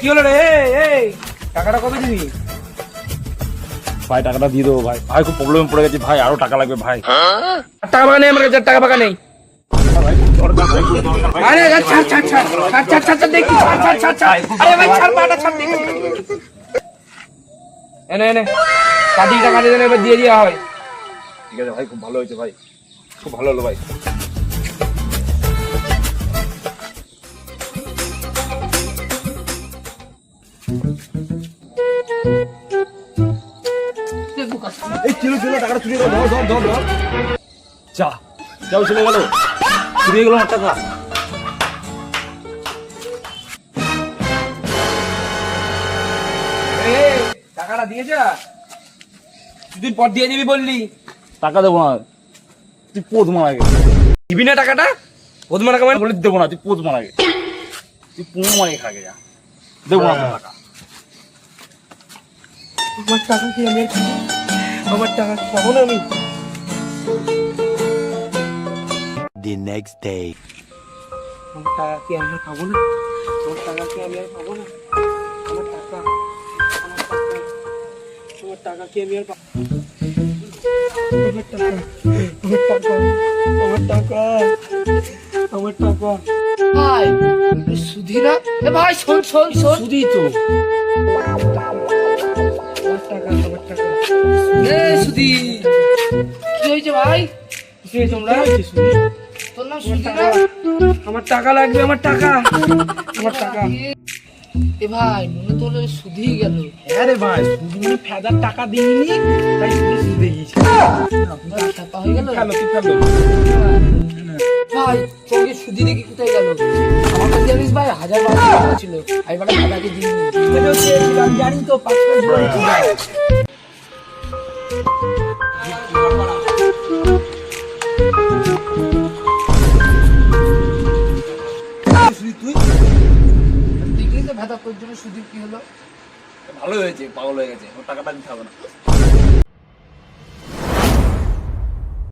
কি হলো রে? এই, টাকাটা কবে দিবি? ভাই টাকাটা দিয়ে দেবো ভাই। ভাই খুব প্রবলেম পড়ে গেছে। ভাই আরও টাকা লাগবে ভাই। আর টাকা পাকা নেই আমার কাছে টাকা পাকা নেই। আরে আরে, ছাড় ছাড় ছাড় ছাড় ছাড় ছাড় ছাড় দেখি ছাড় ছাড় ছাড় ছাড়। আরে ভাই ছাড় পাটা ছাড় দেখি। এনে এনে কাটি টাকা দিয়ে এবার দিয়ে দেওয়া হয়। ঠিক আছে ভাই খুব ভালো হয়েছে ভাই। খুব ভালো হলো ভাই। টাকাটা চুরি টাকা পর দিয়ে বললি। টাকা দেবো না। তুই মারা দিবি না টাকাটা? মানে বলে দেবো না, তুই পোদ মারা তুই পুরো মারে খাগে যা। দেবো না টাকা। আমার টাকা কি আমি আমার টাকা খাব না আমি? The next day. আমার টাকা কি আমি খাব না? আমার টাকা কি আমি আর খাব না? আমার টাকা আমার টাকা আমার টাকা কি আমি আর পাবো আমার টাকা আমার টাকা আমার টাকা। আমার টাকা। ভাই সুধি না এ ভাই শোন শোন শোন। সুদি তো। টাকা আমার টাকা। এ সুধি। কি হয়েছে ভাই? কি হয়েছে তোমরা? তোর নাম সুধি না আমার টাকা লাগবে আমার টাকা। আমার টাকা। এ ভাই মনে তোর সুধি গেল। আরে ভাই শুধু ফেদার টাকা দিইনি তাই গিয়েছে টাকা হয়ে গেল? ভাই তোকে দেখি কোথায় গেল? জানিস ভাই, হাজার বারো ছিল। আমি বলে দাদাকে দিই চেয়েছিলাম জানি তো পাঁচ ভেদা তোর জন্য সুধি কি হলো? ভালো হয়েছে, পাগল হয়ে গেছে। ওর টাকাটা দিতে হবে না।